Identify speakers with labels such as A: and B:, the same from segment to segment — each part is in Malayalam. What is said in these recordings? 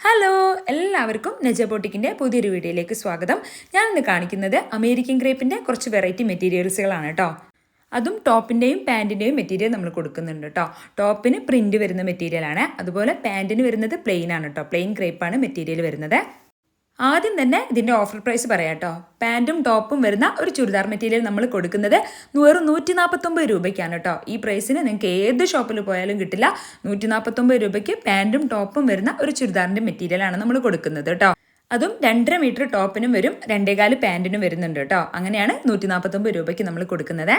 A: ഹലോ എല്ലാവർക്കും നജ ബോട്ടിക്കിന്റെ പുതിയൊരു വീഡിയോയിലേക്ക് സ്വാഗതം. ഞാൻ ഇന്ന് കാണിക്കുന്നത് അമേരിക്കൻ ക്രേപ്പിന്റെ കുറച്ച് വെറൈറ്റി മെറ്റീരിയൽസുകളാണ് കേട്ടോ അതും ടോപ്പിന്റെയും പാന്റിന്റെയും മെറ്റീരിയൽ നമ്മൾ കൊടുക്കുന്നുണ്ട് കേട്ടോ ടോപ്പിന് പ്രിന്റ് വരുന്ന മെറ്റീരിയലാണ്. അതുപോലെ പാന്റിന് വരുന്നത് പ്ലെയിൻ ആണ് കേട്ടോ പ്ലെയിൻ ക്രേപ്പാണ് മെറ്റീരിയൽ വരുന്നത്. ആദ്യം തന്നെ ഇതിന്റെ ഓഫർ പ്രൈസ് പറയാം കേട്ടോ. പാന്റും ടോപ്പും വരുന്ന ഒരു ചുരിദാർ മെറ്റീരിയൽ നമ്മൾ കൊടുക്കുന്നത് വെറും നൂറ്റി നാൽപ്പത്തൊമ്പത് രൂപയ്ക്കാണ് കേട്ടോ. ഈ പ്രൈസിന് നിങ്ങൾക്ക് ഏത് ഷോപ്പിൽ പോയാലും കിട്ടില്ല. നൂറ്റി നാൽപ്പത്തൊമ്പത് രൂപയ്ക്ക് പാന്റും ടോപ്പും വരുന്ന ഒരു ചുരിദാറിന്റെ മെറ്റീരിയലാണ് നമ്മൾ കൊടുക്കുന്നത് കേട്ടോ. അതും രണ്ടര മീറ്റർ ടോപ്പിനും വരും രണ്ടേകാൽ പാന്റിനും വരുന്നുണ്ട് കേട്ടോ. അങ്ങനെയാണ് നൂറ്റി നാൽപ്പത്തൊമ്പത് രൂപയ്ക്ക് നമ്മൾ കൊടുക്കുന്നത്.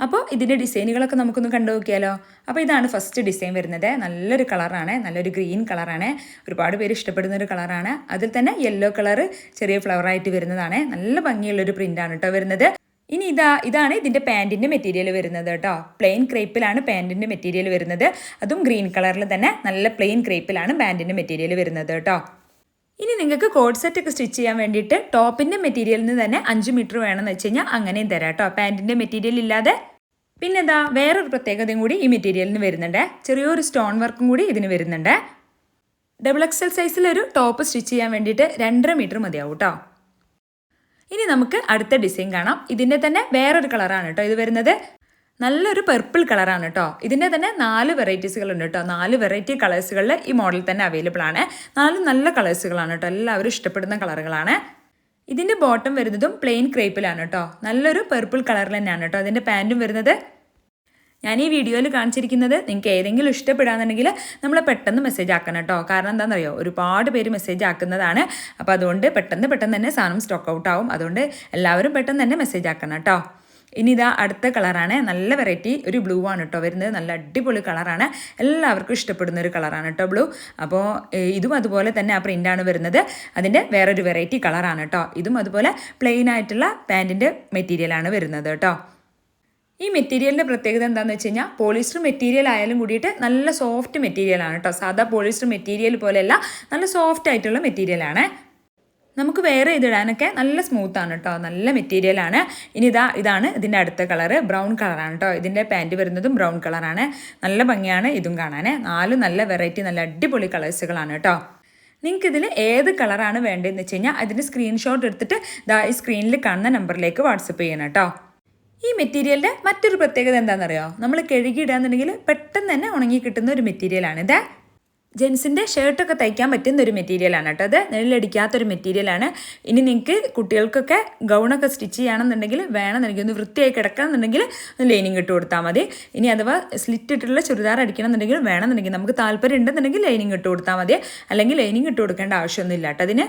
A: അപ്പോൾ ഇതിന്റെ ഡിസൈനുകളൊക്കെ നമുക്കൊന്ന് കണ്ടു നോക്കിയാലോ? അപ്പോൾ ഇതാണ് ഫസ്റ്റ് ഡിസൈൻ വരുന്നത്. നല്ലൊരു കളറാണ്. നല്ലൊരു ഗ്രീൻ കളറാണ്. ഒരുപാട് പേര് ഇഷ്ടപ്പെടുന്ന ഒരു കളറാണ്. അതിൽ തന്നെ യെല്ലോ കളർ ചെറിയ ഫ്ലവറായിട്ട് വരുന്നതാണ്. നല്ല ഭംഗിയുള്ളൊരു പ്രിന്റാണ് കേട്ടോ വരുന്നത്. ഇനി ഇതാ ഇതാണ് ഇതിന്റെ പാന്റിന്റെ മെറ്റീരിയൽ വരുന്നത് കേട്ടോ പ്ലെയിൻ ക്രേപ്പിലാണ് പാന്റിന്റെ മെറ്റീരിയൽ വരുന്നത്. അതും ഗ്രീൻ കളറിൽ തന്നെ നല്ല പ്ലെയിൻ ക്രേപ്പിലാണ് പാന്റിന്റെ മെറ്റീരിയൽ വരുന്നത് കേട്ടോ ഇനി നിങ്ങൾക്ക് കോഡ് സെറ്റ് ഒക്കെ സ്റ്റിച്ച് ചെയ്യാൻ വേണ്ടിയിട്ട് ടോപ്പിന്റെ മെറ്റീരിയലിൽ നിന്ന് തന്നെ അഞ്ച് മീറ്റർ വേണമെന്ന് വെച്ച് കഴിഞ്ഞാൽ അങ്ങനെയും തരാം കേട്ടോ പാന്റിന്റെ മെറ്റീരിയൽ ഇല്ലാതെ. പിന്നെ എന്താ വേറൊരു പ്രത്യേകതയും കൂടി ഈ മെറ്റീരിയലിന് വരുന്നുണ്ട്. ചെറിയൊരു സ്റ്റോൺ വർക്കും കൂടി ഇതിന് വരുന്നുണ്ട്. ഡബിൾ എക്സൽ സൈസിലൊരു ടോപ്പ് സ്റ്റിച്ച് ചെയ്യാൻ വേണ്ടിയിട്ട് രണ്ടര മീറ്റർ മതിയാവും കേട്ടോ ഇനി നമുക്ക് അടുത്ത ഡിസൈൻ കാണാം. ഇതിന്റെ തന്നെ വേറൊരു കളറാണ് കേട്ടോ ഇത് വരുന്നത്. നല്ലൊരു പെർപ്പിൾ കളറാണ് കേട്ടോ ഇതിന്റെ തന്നെ നാല് വെറൈറ്റീസുകൾ ഉണ്ട് കേട്ടോ നാല് വെറൈറ്റി കളേഴ്സുകളിൽ ഈ മോഡൽ തന്നെ അവൈലബിൾ ആണ്. നാല് നല്ല കളേഴ്സുകളാണ് കേട്ടോ എല്ലാവരും ഇഷ്ടപ്പെടുന്ന കളറുകളാണ് ഇതിന്റെ ബോട്ടം വരുന്നതും പ്ലെയിൻ ക്രേപ്പിലാണ് കേട്ടോ നല്ലൊരു പെർപ്പിൾ കളറിൽ തന്നെയാണ് കേട്ടോ അതിന്റെ പാന്റും വരുന്നത്. ഞാൻ ഈ വീഡിയോയിൽ കാണിച്ചിരിക്കുന്നത് നിങ്ങൾക്ക് ഏതെങ്കിലും ഇഷ്ടപ്പെടാന്നുണ്ടെങ്കിൽ നമ്മൾ പെട്ടെന്ന് മെസ്സേജ് ആക്കണം കേട്ടോ കാരണം എന്താണെന്നറിയോ? ഒരുപാട് പേര് മെസ്സേജ് ആക്കുന്നതാണ്. അപ്പോൾ അതുകൊണ്ട് പെട്ടെന്ന് പെട്ടെന്ന് തന്നെ സാധനം സ്റ്റോക്ക് ഔട്ട് ആവും. അതുകൊണ്ട് എല്ലാവരും പെട്ടെന്ന് തന്നെ മെസ്സേജ് ആക്കണം കേട്ടോ ഇനി ഇതാ അടുത്ത കളറാണ്. നല്ല വെറൈറ്റി ഒരു ബ്ലൂ ആണ് കേട്ടോ വരുന്നത്. നല്ല അടിപൊളി കളറാണ്. എല്ലാവർക്കും ഇഷ്ടപ്പെടുന്ന ഒരു കളറാണ് കേട്ടോ ബ്ലൂ അപ്പോൾ ഇതും അതുപോലെ തന്നെ ആ പ്രിന്റാണ് വരുന്നത്. അതിന്റെ വേറൊരു വെറൈറ്റി കളറാണ് കേട്ടോ ഇതും അതുപോലെ പ്ലെയിൻ ആയിട്ടുള്ള പാന്റിന്റെ മെറ്റീരിയലാണ് വരുന്നത് കേട്ടോ ഈ മെറ്റീരിയലിന്റെ പ്രത്യേകത എന്താണെന്ന് വെച്ച് കഴിഞ്ഞാൽ പോളിസ്റ്റർ മെറ്റീരിയൽ ആയാലും കൂടിയിട്ട് നല്ല സോഫ്റ്റ് മെറ്റീരിയലാണ് കേട്ടോ സാധാ പോളിസ്റ്റർ മെറ്റീരിയൽ പോലെയല്ല നല്ല സോഫ്റ്റ് ആയിട്ടുള്ള മെറ്റീരിയലാണ് നമുക്ക് വേറെ ഇതിടാനൊക്കെ നല്ല സ്മൂത്ത് ആണ് കേട്ടോ നല്ല മെറ്റീരിയലാണ് ഇനി ഇതാ ഇതാണ് ഇതിന്റെ അടുത്ത കളറ് ബ്രൗൺ കളറാണ് കേട്ടോ ഇതിന്റെ പാന്റ് വരുന്നതും ബ്രൗൺ കളറാണ് നല്ല ഭംഗിയാണ് ഇതും കാണാൻ നാലും നല്ല വെറൈറ്റി നല്ല അടിപൊളി കളേഴ്സുകളാണ് കേട്ടോ നിങ്ങൾക്ക് ഇതിൽ ഏത് കളറാണ് വേണ്ടതെന്ന് വെച്ച് കഴിഞ്ഞാൽ അതിന്റെ സ്ക്രീൻഷോട്ട് എടുത്തിട്ട് ദാ ഈ സ്ക്രീനിൽ കാണുന്ന നമ്പറിലേക്ക് വാട്സപ്പ് ചെയ്യണം കേട്ടോ ഈ മെറ്റീരിയലിന്റെ മറ്റൊരു പ്രത്യേകത എന്താണെന്നറിയോ? നമ്മൾ കഴുകി ഇടാന്നുണ്ടെങ്കിൽ പെട്ടെന്ന് തന്നെ ഉണങ്ങി കിട്ടുന്ന ഒരു മെറ്റീരിയലാണ് ഇത്. ജെൻസിന്റെ ഷർട്ടൊക്കെ തയ്ക്കാൻ പറ്റുന്ന ഒരു മെറ്റീരിയലാണ് കേട്ടോ അത്. നെല്ലടിക്കാത്തൊരു മെറ്റീരിയലാണ്. ഇനി നിങ്ങൾക്ക് കുട്ടികൾക്കൊക്കെ ഗൗണൊക്കെ സ്റ്റിച്ച് ചെയ്യണമെന്നുണ്ടെങ്കിൽ വേണമെന്നുണ്ടെങ്കിൽ ഒന്ന് വൃത്തിയായി കിടക്കണമെന്നുണ്ടെങ്കിൽ ഒന്ന് ലൈനിങ് ഇട്ട് കൊടുത്താൽ മതി. ഇനി അഥവാ സ്ലിറ്റ് ഇട്ടിട്ടുള്ള ചുരിദാർ അടിക്കണമെന്നുണ്ടെങ്കിൽ വേണമെന്നുണ്ടെങ്കിൽ നമുക്ക് താല്പര്യം ഉണ്ടെന്നുണ്ടെങ്കിൽ ലൈനിങ് ഇട്ട് കൊടുത്താൽ മതി. അല്ലെങ്കിൽ ലൈനിങ് ഇട്ട് കൊടുക്കേണ്ട ആവശ്യമൊന്നുമില്ല കേട്ടോ അതിന്.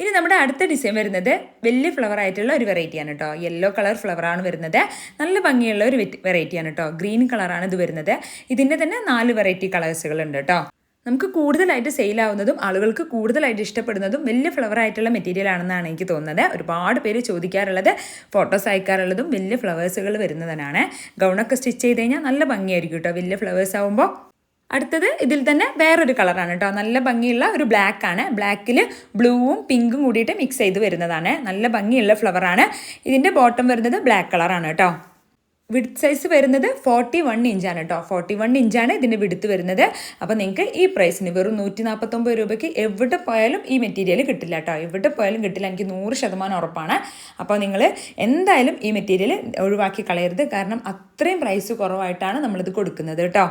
A: ഇനി നമ്മുടെ അടുത്ത ഡിസൈൻ വരുന്നത് വലിയ ഫ്ലവർ ആയിട്ടുള്ള ഒരു വെറൈറ്റിയാണ് കേട്ടോ. യെല്ലോ കളർ ഫ്ലവറാണ് വരുന്നത്. നല്ല ഭംഗിയുള്ള ഒരു വെറൈറ്റിയാണ് കേട്ടോ. ഗ്രീൻ കളറാണ് ഇത് വരുന്നത്. ഇതിന്റെ തന്നെ നാല് വെറൈറ്റി കളേഴ്സുകൾ ഉണ്ട് കേട്ടോ. നമുക്ക് കൂടുതലായിട്ട് സെയിലാവുന്നതും ആളുകൾക്ക് കൂടുതലായിട്ട് ഇഷ്ടപ്പെടുന്നതും വലിയ ഫ്ലവർ ആയിട്ടുള്ള മെറ്റീരിയൽ ആണെന്നാണ് എനിക്ക് തോന്നുന്നത്. ഒരുപാട് പേര് ചോദിക്കാറുള്ളത് ഫോട്ടോസ് അയക്കാറുള്ളതും വലിയ ഫ്ലവേഴ്സുകൾ വരുന്നതിനാണ്. ഗൗണൊക്കെ സ്റ്റിച്ച് ചെയ്ത് കഴിഞ്ഞാൽ നല്ല ഭംഗിയായിരിക്കും കേട്ടോ വലിയ ഫ്ലവേഴ്സ് ആവുമ്പോൾ അടുത്തത് ഇതിൽ തന്നെ വേറൊരു കളറാണ് കേട്ടോ നല്ല ഭംഗിയുള്ള ഒരു ബ്ലാക്ക് ആണ്. ബ്ലാക്കിൽ ബ്ലൂവും പിങ്കും കൂടിയിട്ട് മിക്സ് ചെയ്ത് വരുന്നതാണ്. നല്ല ഭംഗിയുള്ള ഫ്ലവറാണ് ഇതിന്റെ ബോട്ടം വരുന്നത് ബ്ലാക്ക് കളറാണ് കേട്ടോ വിഡ്ത്ത് സൈസ് വരുന്നത് ഫോർട്ടി വൺ ഇഞ്ചാണ് കേട്ടോ ഫോർട്ടി വൺ ഇഞ്ചാണ് ഇതിന്റെ വിടുത്ത് വരുന്നത്. അപ്പോൾ നിങ്ങൾക്ക് ഈ പ്രൈസിന് വെറും നൂറ്റി നാൽപ്പത്തൊമ്പത് രൂപയ്ക്ക് എവിടെ പോയാലും ഈ മെറ്റീരിയൽ കിട്ടില്ല കേട്ടോ എവിടെ പോയാലും കിട്ടില്ല. എനിക്ക് നൂറ് ശതമാനം ഉറപ്പാണ്. അപ്പോൾ നിങ്ങൾ എന്തായാലും ഈ മെറ്റീരിയൽ ഒഴിവാക്കി കളയരുത്. കാരണം അത്രയും പ്രൈസ് കുറവായിട്ടാണ് നമ്മളിത് കൊടുക്കുന്നത് കേട്ടോ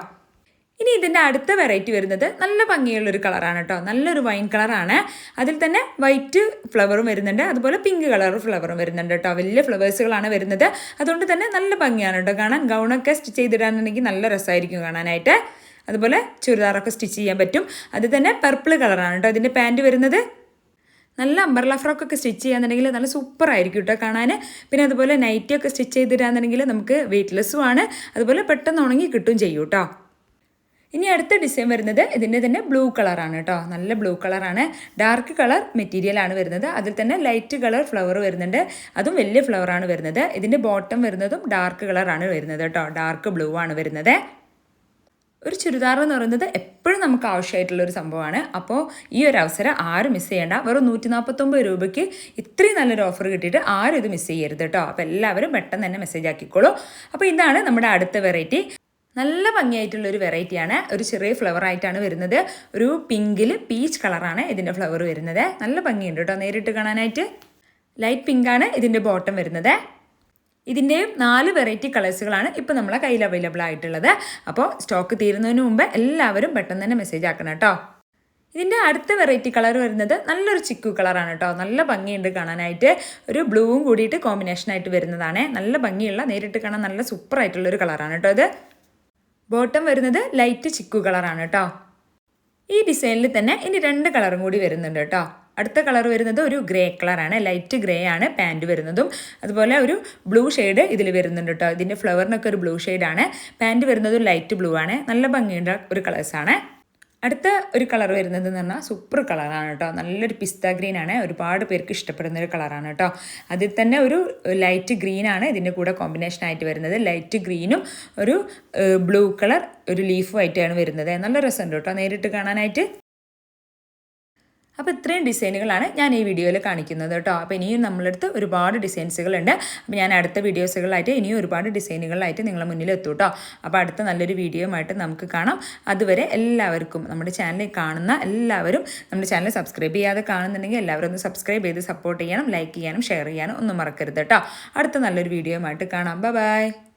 A: ഇനി ഇതിന്റെ അടുത്ത വെറൈറ്റി വരുന്നത് നല്ല ഭംഗിയുള്ളൊരു കളറാണ് കേട്ടോ നല്ലൊരു വൈൻ കളറാണ് അതിൽ തന്നെ വൈറ്റ് ഫ്ലവറും വരുന്നുണ്ട്. അതുപോലെ പിങ്ക് കളർ ഫ്ലവറും വരുന്നുണ്ട് കേട്ടോ വലിയ ഫ്ലവേഴ്സുകളാണ് വരുന്നത്. അതുകൊണ്ട് തന്നെ നല്ല ഭംഗിയാണ് കേട്ടോ കാണാൻ. ഗൗണൊക്കെ സ്റ്റിച്ച് ചെയ്തിടാനുണ്ടെങ്കിൽ നല്ല രസമായിരിക്കും കാണാനായിട്ട്. അതുപോലെ ചുരിദാറൊക്കെ സ്റ്റിച്ച് ചെയ്യാൻ പറ്റും. അത് തന്നെ പർപ്പിൾ കളറാണ് കേട്ടോ അതിന്റെ പാന്റ് വരുന്നത് നല്ല അമ്പർല ഫ്രോക്കൊക്കെ സ്റ്റിച്ച് ചെയ്യാന്നുണ്ടെങ്കിൽ നല്ല സൂപ്പർ ആയിരിക്കും കേട്ടോ കാണാൻ. പിന്നെ അതുപോലെ നൈറ്റിയൊക്കെ സ്റ്റിച്ച് ചെയ്തിടാന്നുണ്ടെങ്കിൽ നമുക്ക് വെയ്റ്റ്ലെസ്സും ആണ്. അതുപോലെ പെട്ടെന്ന് ഉണങ്ങി കിട്ടും ചെയ്യും കേട്ടോ ഇനി അടുത്ത ഡിസൈൻ വരുന്നത് ഇതിന്റെ തന്നെ ബ്ലൂ കളറാണ് കേട്ടോ. നല്ല ബ്ലൂ കളറാണ് ഡാർക്ക് കളർ മെറ്റീരിയലാണ് വരുന്നത്. അതിൽ തന്നെ ലൈറ്റ് കളർ ഫ്ലവർ വരുന്നുണ്ട്. അതും വലിയ ഫ്ലവറാണ് വരുന്നത്. ഇതിന്റെ ബോട്ടം വരുന്നതും ഡാർക്ക് കളറാണ് വരുന്നത് കേട്ടോ. ഡാർക്ക് ബ്ലൂ ആണ് വരുന്നത്. ഒരു ചുരിദാർ എന്ന് പറയുന്നത് എപ്പോഴും നമുക്ക് ആവശ്യമായിട്ടുള്ള ഒരു സംഭവമാണ്. അപ്പോൾ ഈ ഒരു അവസരം ആരും മിസ് ചെയ്യേണ്ട. വെറും നൂറ്റി നാൽപ്പത്തൊമ്പത് രൂപയ്ക്ക് ഇത്രയും നല്ലൊരു ഓഫർ കിട്ടിയിട്ട് ആരും ഇത് മിസ് ചെയ്യരുത് കേട്ടോ. അപ്പോൾ എല്ലാവരും പെട്ടെന്ന് തന്നെ മെസ്സേജ് ആക്കിക്കോളൂ. അപ്പോൾ ഇതാണ് നമ്മുടെ അടുത്ത വെറൈറ്റി നല്ല ഭംഗിയായിട്ടുള്ള ഒരു വെറൈറ്റിയാണ്. ഒരു ചെറിയ ഫ്ലവർ ആയിട്ടാണ് വരുന്നത്. ഒരു പിങ്കിൽ പീച്ച് കളറാണ് ഇതിന്റെ ഫ്ലവർ വരുന്നത്. നല്ല ഭംഗിയുണ്ട് കേട്ടോ നേരിട്ട് കാണാനായിട്ട്. ലൈറ്റ് പിങ്കാണ് ഇതിന്റെ ബോട്ടം വരുന്നത്. ഇതിന്റെയും നാല് വെറൈറ്റി കളേഴ്സുകളാണ് ഇപ്പോൾ നമ്മളെ കയ്യിൽ അവൈലബിൾ ആയിട്ടുള്ളത്. അപ്പോൾ സ്റ്റോക്ക് തീരുന്നതിന് മുമ്പ് എല്ലാവരും പെട്ടെന്ന് തന്നെ മെസ്സേജ് ആക്കണം കേട്ടോ. ഇതിന്റെ അടുത്ത വെറൈറ്റി കളർ വരുന്നത് നല്ലൊരു ചിക്കു കളറാണ് കേട്ടോ. നല്ല ഭംഗിയുണ്ട് കാണാനായിട്ട്. ഒരു ബ്ലൂവും കൂടിയിട്ട് കോമ്പിനേഷനായിട്ട് വരുന്നതാണ്. നല്ല ഭംഗിയുള്ള നേരിട്ട് കാണാൻ നല്ല ഒരു കളറാണ് കേട്ടോ ഇത്. ബോട്ടം വരുന്നത് ലൈറ്റ് ചിക്കു കളറാണ് കേട്ടോ. ഈ ഡിസൈനിൽ തന്നെ ഇനി രണ്ട് കളറും കൂടി വരുന്നുണ്ട് കേട്ടോ. അടുത്ത കളർ വരുന്നത് ഒരു ഗ്രേ കളറാണ്. ലൈറ്റ് ഗ്രേ ആണ് പാന്റ് വരുന്നതും. അതുപോലെ ഒരു ബ്ലൂ ഷെയ്ഡ് ഇതിൽ വരുന്നുണ്ട് കേട്ടോ. ഇതിന്റെ ഫ്ലവറിനൊക്കെ ഒരു ബ്ലൂ ഷെയ്ഡാണ്. പാന്റ് വരുന്നത് ലൈറ്റ് ബ്ലൂ ആണ്. നല്ല ഭംഗിയുള്ള ഒരു കളേഴ്സാണ്. അടുത്ത ഒരു കളർ വരുന്നത് എന്ന് പറഞ്ഞാൽ സൂപ്പർ കളറാണ് കേട്ടോ. നല്ലൊരു പിസ്ത ഗ്രീൻ ആണ്. ഒരുപാട് പേർക്ക് ഇഷ്ടപ്പെടുന്ന ഒരു കളറാണ് കേട്ടോ. അതിൽ തന്നെ ഒരു ലൈറ്റ് ഗ്രീൻ ആണ് ഇതിന്റെ കൂടെ കോമ്പിനേഷൻ ആയിട്ട് വരുന്നത്. ലൈറ്റ് ഗ്രീനും ഒരു ബ്ലൂ കളർ ഒരു ലീഫുമായിട്ടാണ് വരുന്നത്. നല്ല രസമുണ്ട് കേട്ടോ. നേരിട്ട് കാണാനായിട്ട്. അപ്പോൾ ഇത്രയും ഡിസൈനുകളാണ് ഞാൻ ഈ വീഡിയോയിൽ കാണിക്കുന്നത് കേട്ടോ. അപ്പോൾ ഇനിയും നമ്മളടുത്ത് ഒരുപാട് ഡിസൈൻസുകളുണ്ട്. അപ്പോൾ ഞാൻ അടുത്ത വീഡിയോസുകളായിട്ട് ഇനിയും ഒരുപാട് ഡിസൈനുകളായിട്ട് നിങ്ങളുടെ മുന്നിൽ എത്തും കേട്ടോ. അപ്പോൾ അടുത്ത നല്ലൊരു വീഡിയോയുമായിട്ട് നമുക്ക് കാണാം. അതുവരെ എല്ലാവർക്കും നമ്മുടെ ചാനലിൽ കാണുന്ന എല്ലാവരും നമ്മുടെ ചാനൽ സബ്സ്ക്രൈബ് ചെയ്യാതെ കാണുന്നുണ്ടെങ്കിൽ എല്ലാവരും ഒന്ന് സബ്സ്ക്രൈബ് ചെയ്ത് സപ്പോർട്ട് ചെയ്യണം ലൈക്ക് ചെയ്യാനും ഷെയർ ചെയ്യാനും ഒന്നും മറക്കരുത് കേട്ടോ. അടുത്ത നല്ലൊരു വീഡിയോയുമായിട്ട് കാണാം. ബൈ.